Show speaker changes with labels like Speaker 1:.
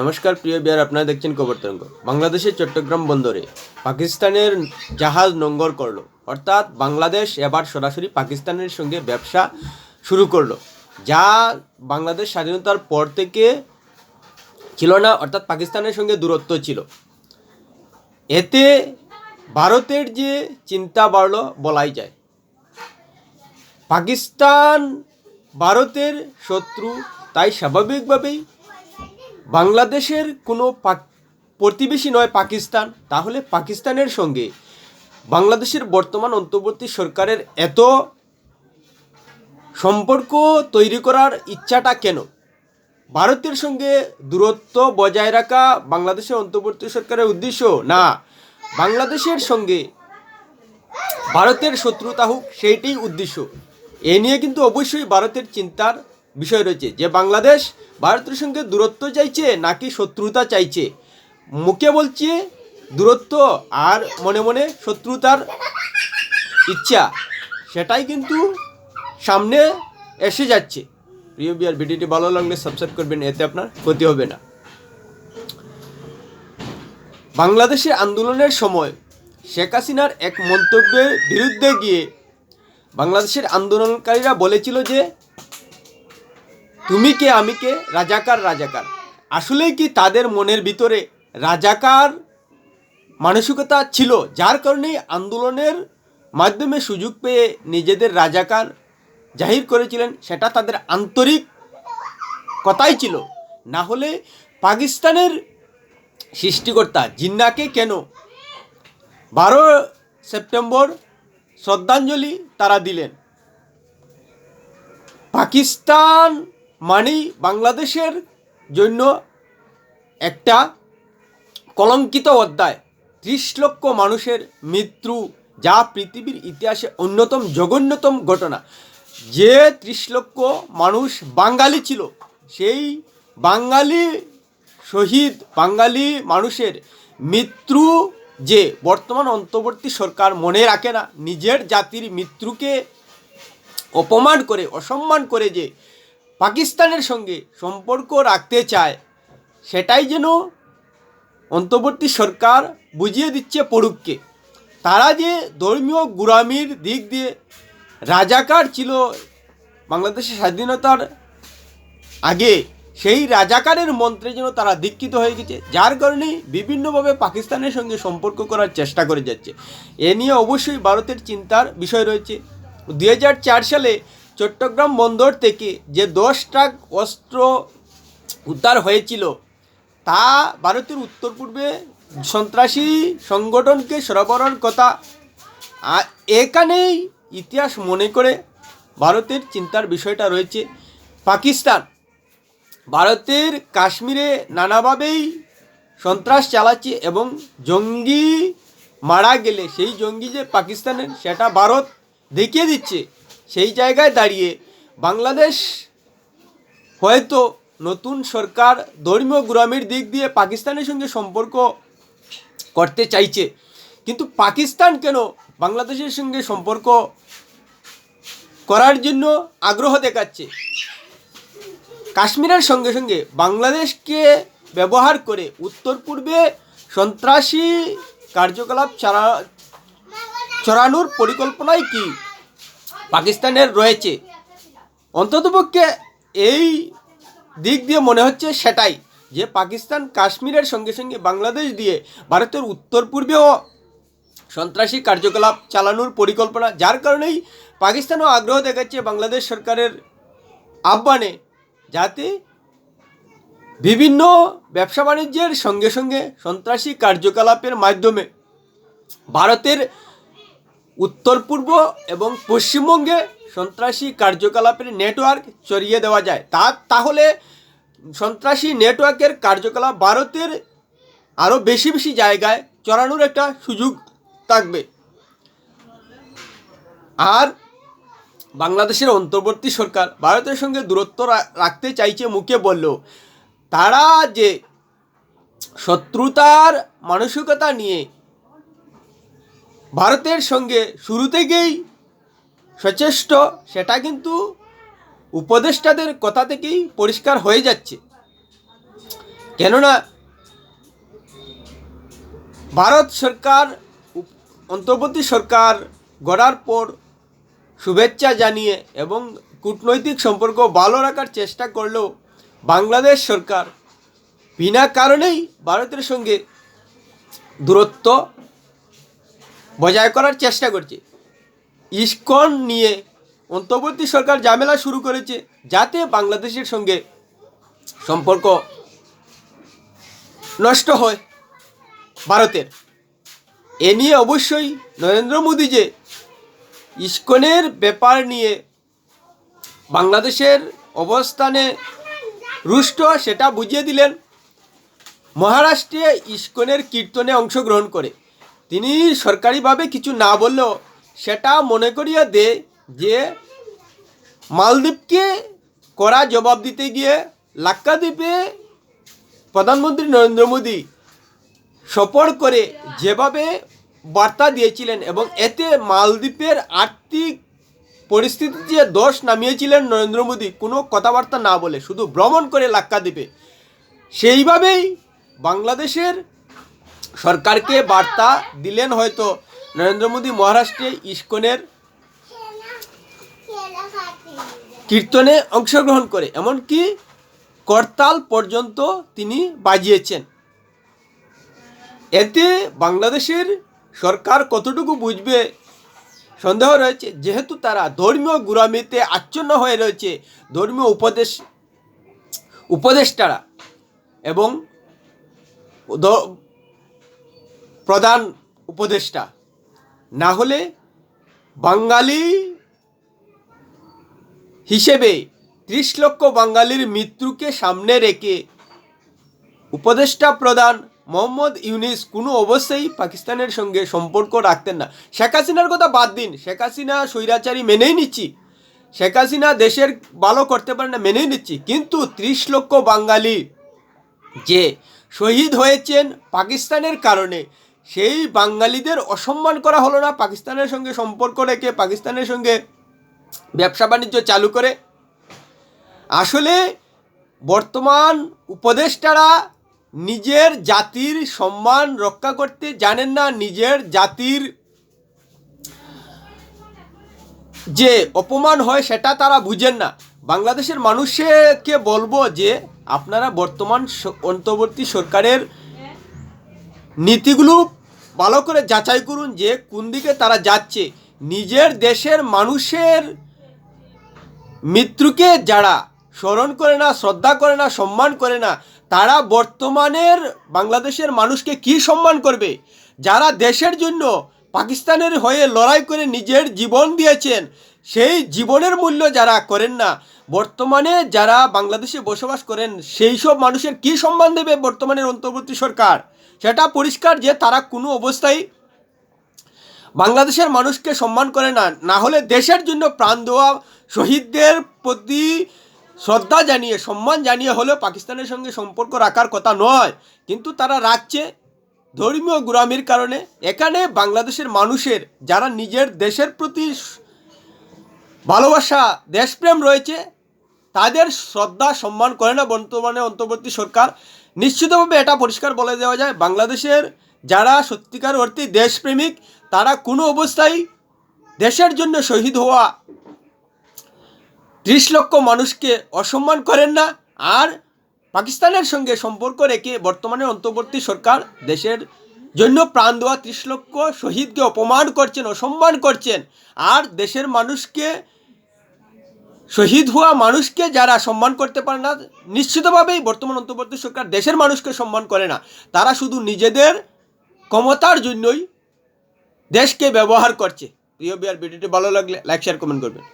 Speaker 1: নমস্কার, প্রিয় বিয়ার, আপনারা দেখছেন খবর তরঙ্গ। বাংলাদেশের চট্টগ্রাম বন্দরে পাকিস্তানের জাহাজ নোঙ্গর করল। অর্থাৎ বাংলাদেশ এবার সরাসরি পাকিস্তানের সঙ্গে ব্যবসা শুরু করল। যা বাংলাদেশ স্বাধীনতার পর থেকে ছিল না, অর্থাৎ পাকিস্তানের সঙ্গে দূরত্ব ছিল। এতে ভারতের যে চিন্তা বাড়লো বলাই যায়। পাকিস্তান ভারতের শত্রু, তাই স্বাভাবিকভাবেই বাংলাদেশের কোনো পাক প্রতিবেশী নয় পাকিস্তান, তাহলে পাকিস্তানের সঙ্গে বাংলাদেশের বর্তমান অন্তর্বর্তী সরকারের এত সম্পর্ক তৈরি করার ইচ্ছাটা কেন? ভারতের সঙ্গে দূরত্ব বজায় রাখা বাংলাদেশের অন্তর্বর্তী সরকারের উদ্দেশ্য? না। বাংলাদেশের সঙ্গে ভারতের শত্রুতা হোক, সেইটাই উদ্দেশ্য। এ নিয়ে কিন্তু অবশ্যই ভারতের চিন্তার বিষয় রয়েছে, যে বাংলাদেশ ভারতের সঙ্গে দূরত্ব চাইছে নাকি শত্রুতা চাইছে? মুখে বলছে, দূরত্ব আর মনে মনে শত্রুতার ইচ্ছা, সেটাই কিন্তু সামনে এসে যাচ্ছে। প্রিয় বিয়ার, ভিডিওটি ভালো লাগলে সাবস্ক্রাইব করবেন, এতে আপনার ক্ষতি হবে না। বাংলাদেশে আন্দোলনের সময় শেখ হাসিনার এক মন্তব্যের বিরুদ্ধে গিয়ে বাংলাদেশের আন্দোলনকারীরা বলেছিল যে তুমি কে, আমি কে? রাজাকার রাজাকার। আসলেই কি তাদের মনের ভিতরে রাজাকার মানসিকতা ছিল, যার কারণে আন্দোলনের মাধ্যমে সুযোগ পেয়ে নিজেদের রাজাকার জাহির করেছিলেন, সেটা তাদের আন্তরিক কথাই ছিল। না হলে পাকিস্তানের সৃষ্টিকর্তা জিন্নাকে কেন বারো সেপ্টেম্বর শ্রদ্ধাঞ্জলি তারা দিলেন? পাকিস্তান মানেই বাংলাদেশের জন্য একটা কলঙ্কিত অধ্যায়। ত্রিশ লক্ষ মানুষের মৃত্যু, যা পৃথিবীর ইতিহাসে অন্যতম জঘন্যতম ঘটনা। যে ত্রিশ লক্ষ মানুষ বাঙালি ছিল, সেই বাঙালি শহীদ, বাঙালি মানুষের মৃত্যু যে বর্তমান অন্তর্বর্তী সরকার মনে রাখে না, নিজের জাতির মৃত্যুকে অপমান করে, অসম্মান করে যে পাকিস্তানের সঙ্গে সম্পর্ক রাখতে চায়, সেটাই যেন অন্তর্বর্তী সরকার বুঝিয়ে দিচ্ছে পড়ুককে তারা যে ধর্মীয় গুরামির দিক দিয়ে রাজাকার ছিল বাংলাদেশের স্বাধীনতার আগে, সেই রাজাকারের মন্ত্রে যেন তারা দীক্ষিত হয়ে গেছে, যার কারণেই বিভিন্নভাবে পাকিস্তানের সঙ্গে সম্পর্ক করার চেষ্টা করে যাচ্ছে। এ নিয়ে অবশ্যই ভারতের চিন্তার বিষয় রয়েছে। দু হাজার চার সালে চট্টগ্রাম বন্দর থেকে যে দশ ট্রাক অস্ত্র উদ্ধার হয়েছিল, তা ভারতের উত্তর পূর্বে সন্ত্রাসী সংগঠনকে সরবরাহর কথা এখানেই ইতিহাস মনে করে ভারতের চিন্তার বিষয়টা রয়েছে। পাকিস্তান, ভারতের কাশ্মীরে নানাভাবেই সন্ত্রাস চালাচ্ছে এবং জঙ্গি মারা গেলে, সেই জঙ্গি যে পাকিস্তানের, সেটা ভারত দেখিয়ে দিচ্ছে। সেই জায়গায় দাঁড়িয়ে বাংলাদেশ হয়তো নতুন সরকার ধর্মীয় গুরামের দিক দিয়ে পাকিস্তানের সঙ্গে সম্পর্ক করতে চাইছে। কিন্তু পাকিস্তান কেন বাংলাদেশের সঙ্গে সম্পর্ক করার জন্য আগ্রহ দেখাচ্ছে? কাশ্মীরের সঙ্গে সঙ্গে বাংলাদেশকে ব্যবহার করে উত্তর পূর্বে সন্ত্রাসী কার্যকলাপ চড়ানোর পরিকল্পনাই কি? পাকিস্তানের রয়েছে। অন্ততপক্ষে এই দিক দিয়ে মনে হচ্ছে সেটাই, যে পাকিস্তান কাশ্মীরের সঙ্গে সঙ্গে বাংলাদেশ দিয়ে ভারতের উত্তর পূর্বেও সন্ত্রাসী কার্যকলাপ চালানোর পরিকল্পনা, যার কারণেই পাকিস্তানও আগ্রহ দেখাচ্ছে বাংলাদেশ সরকারের আহ্বানে, যাতে বিভিন্ন ব্যবসা বাণিজ্যের সঙ্গে সঙ্গে সন্ত্রাসী কার্যকলাপের মাধ্যমে ভারতের উত্তর পূর্ব এবং পশ্চিমবঙ্গে সন্ত্রাসী কার্যকলাপের নেটওয়ার্ক চড়িয়ে দেওয়া যায়। তা, তাহলে সন্ত্রাসী নেটওয়ার্কের কার্যকলাপ ভারতের আরও বেশি বেশি জায়গায় চড়ানোর একটা সুযোগ থাকবে। আর বাংলাদেশের অন্তর্বর্তী সরকার ভারতের সঙ্গে দূরত্ব রাখতে চাইছে মুখে বলল, তারা যে শত্রুতার মানসিকতা নিয়ে ভারতের সঙ্গে শুরু থেকেই সচেষ্ট, সেটা কিন্তু উপদেষ্টাদের কথা থেকেই পরিষ্কার হয়ে যাচ্ছে। কেননা ভারত সরকার, অন্তর্বর্তী সরকার গড়ার পর শুভেচ্ছা জানিয়ে এবং কূটনৈতিক সম্পর্ক ভালো রাখার চেষ্টা করলেও বাংলাদেশ সরকার বিনা কারণেই ভারতের সঙ্গে দূরত্ব বজায় করার চেষ্টা করছে। ইস্কন নিয়ে অন্তর্বর্তী সরকার ঝামেলা শুরু করেছে যাতে বাংলাদেশের সঙ্গে সম্পর্ক নষ্ট হয় ভারতের। এ নিয়ে অবশ্যই নরেন্দ্র মোদী যে ইস্কনের ব্যাপার নিয়ে বাংলাদেশের অবস্থানে রুষ্ট, সেটা বুঝিয়ে দিলেন। মহারাষ্ট্রে ইস্কনের কীর্তনে অংশগ্রহণ করে। তিনি সরকারিভাবে কিছু না বললেও সেটা মনে করিয়ে দেয় যে মালদ্বীপকে করা জবাব দিতে গিয়ে লাক্ষাদ্বীপে প্রধানমন্ত্রী নরেন্দ্র মোদী সফর করে যেভাবে বার্তা দিয়েছিলেন এবং এতে মালদ্বীপের আর্থিক পরিস্থিতি যে দোষ নামিয়েছিলেন নরেন্দ্র মোদী, কোনো কথাবার্তা না বলে, শুধু ভ্রমণ করে লাক্ষাদ্বীপে। সেইভাবেই বাংলাদেশের সরকারকে বার্তা দিলেন হয়তো নরেন্দ্র মোদী মহারাষ্ট্রে ইস্কনের কীর্তনে অংশগ্রহণ করে, এমনকি করতাল পর্যন্ত তিনি বাজিয়েছেন। এতে বাংলাদেশের সরকার কতটুকু বুঝবে সন্দেহ রয়েছে, যেহেতু তারা ধর্মীয় গুরামিতে আচ্ছন্ন হয়ে রয়েছে, ধর্মীয় উপদেশ, উপদেষ্টারা এবং প্রধান উপদেষ্টা। না হলে বাঙালি হিসেবে ত্রিশ লক্ষ বাঙালির মৃত্যুকে সামনে রেখে উপদেষ্টা প্রধান মোহাম্মদ ইউনিস কোনো অবশ্যই পাকিস্তানের সঙ্গে সম্পর্ক রাখতেন না। শেখ হাসিনার কথা বাদ দিন। শেখ হাসিনা স্বৈরাচারী মেনেই নিচ্ছি। শেখ হাসিনা দেশের ভালো করতে পারে না মেনেই নিচ্ছি। কিন্তু ত্রিশ লক্ষ বাঙালি যে শহীদ হয়েছেন পাকিস্তানের কারণে সেই বাঙালিদের অসম্মান করা হলো না। পাকিস্তানের সঙ্গে সম্পর্ক রেখে, পাকিস্তানের সঙ্গে ব্যবসা বাণিজ্য চালু করে। আসলে বর্তমান উপদেষ্টারা নিজের জাতির সম্মান রক্ষা করতে জানেন না। নিজের জাতির যে অপমান হয় সেটা তারা বুঝেন না। বাংলাদেশের মানুষকে বলব যে, আপনারা বর্তমান অন্তর্বর্তী সরকারের নীতিগুলো ভালো করে যাচাই করুন যে কোন দিকে তারা যাচ্ছে। নিজের দেশের মানুষের মৃত্যুকে যারা স্মরণ করে না, শ্রদ্ধা করে না, সম্মান করে না, তারা বর্তমানের বাংলাদেশের মানুষকে কি সম্মান করবে? যারা দেশের জন্য পাকিস্তানের হয়ে লড়াই করে নিজের জীবন দিয়েছেন সেই জীবনের মূল্য যারা করেন না, বর্তমানে যারা বাংলাদেশে বসবাস করেন, সেই সব মানুষের কি সম্মান দেবে বর্তমানের অন্তর্বর্তী সরকার? সেটা পরিষ্কার যে তারা কোনো অবস্থায় বাংলাদেশের মানুষকে সম্মান করে না না হলে দেশের জন্য প্রাণ দেওয়া শহীদদের প্রতি শ্রদ্ধা জানিয়ে, সম্মান জানিয়ে হলেও পাকিস্তানের সঙ্গে সম্পর্ক রাখার কথা নয়। কিন্তু তারা রাখছে ধর্মীয় গুরামির কারণে। এখানে বাংলাদেশের মানুষের, যারা নিজের দেশের প্রতি ভালোবাসা, দেশপ্রেম রয়েছে, তাদের শ্রদ্ধা, সম্মান করে না বর্তমানে অন্তর্বর্তী সরকার। নিশ্চিতভাবে এটা পরিষ্কার বলে দেওয়া যায়, বাংলাদেশের যারা সত্যিকার অর্থে দেশপ্রেমিক, তারা কোনো অবস্থায় দেশের জন্য শহীদ হওয়া ত্রিশ লক্ষ মানুষকে অসম্মান করেন না। আর পাকিস্তানের সঙ্গে সম্পর্ক রেখে বর্তমানে অন্তর্বর্তী সরকার দেশের জন্য প্রাণ দেওয়া ত্রিশ লক্ষ শহীদকে অপমান করছেন, অসম্মান করছেন। আর দেশের মানুষকে শহীদ হওয়া মানুষকে যারা সম্মান করতে পারে না, নিশ্চিতভাবেই বর্তমান অন্তর্বর্তী সরকার দেশের মানুষকে সম্মান করে না। তারা শুধু নিজেদের ক্ষমতার জন্যই দেশকে ব্যবহার করছে। প্রিয় বিয়ার ভিডিওটি ভালো লাগলে লাইক শেয়ার কমেন্ট করবেন।